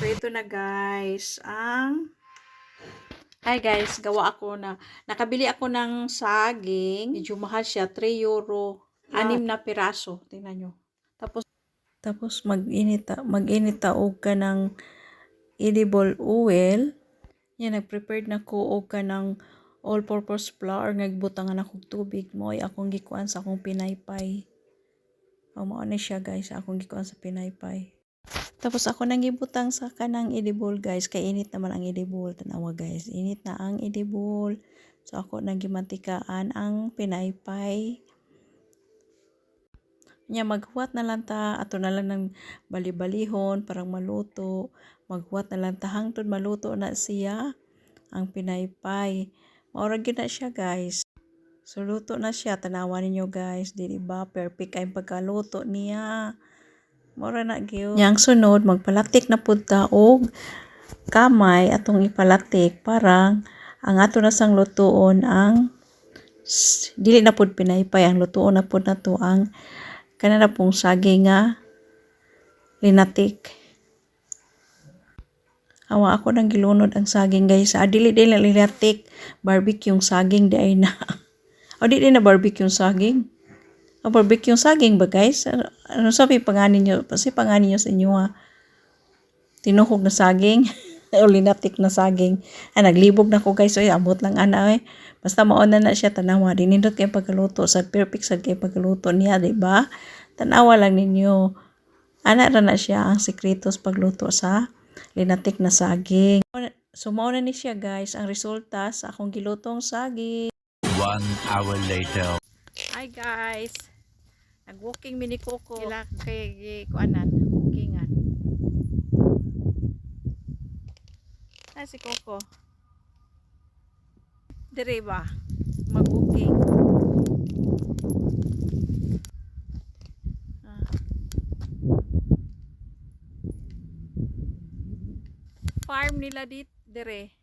So, ito na guys, ang... Hi guys, gawa ako na, nakabili ako ng saging. Medyo mahal siya, 3 euro. Anim na piraso, tingnan nyo. Tapos, tapos mag-init, mag-init taog ka ng edible oil. Yan, nag-prepared na ko og ka ng all-purpose flour. Nagbutangan akong tubig mo. Ay, akong gikuan sa akong pinaypay. O, mao na siya guys, akong gikuan sa pinaypay. Tapos ako nang gibutang sa kanang edible guys, kay init naman ang edible. Tanawa guys, init na ang edible. So ako nang gimantikaan ang pinaypay. Nya maghuwat na lang ta, ato na lang ng bali-balihon parang maluto. Maghuwat na lang ta hangtod maluto na siya ang pinaypay. Maura gyud na siya guys. So luto na siya, tanawa ninyo guys, di ba? Perfect ay pagkaluto niya. Mora na gyud. Yang sunod magpalatik na pud ta og kamay atong ipalatik para ang ato na sang lutuon ang dili na pud pinaypay ang lutuon na pud nato ang kana na pong saging nga linatik. Awa ako nang gilunod ang saging guys. Ah, dili dili linatik. Barbecue yung saging di ay na. o di na barbecue yung saging. O barbecue yung saging ba guys? Ano, ano sabi panganin nyo? Kasi panganin nyo sa inyo ha. Tinuhog na saging. o linatik na saging. Ah, naglibog na ko guys. Oy, abot lang ana eh. Basta mauna na siya tanawa. Dinindot kayo pagkaluto. Sa perfect sa kayo pagkaluto niya, di ba? Tanawa lang ninyo. Ana ra na siya ang sekretos pagluto sa linatik na saging. So, mauna ni siya guys. Ang resulta sa akong gilutong saging. One hour later. Hi guys. Nag-walking mini Coco. Kila kay kuanan, walkingan. Ay si Coco. Dire ba? Mag-walking. Ah. Farm nila dit dire.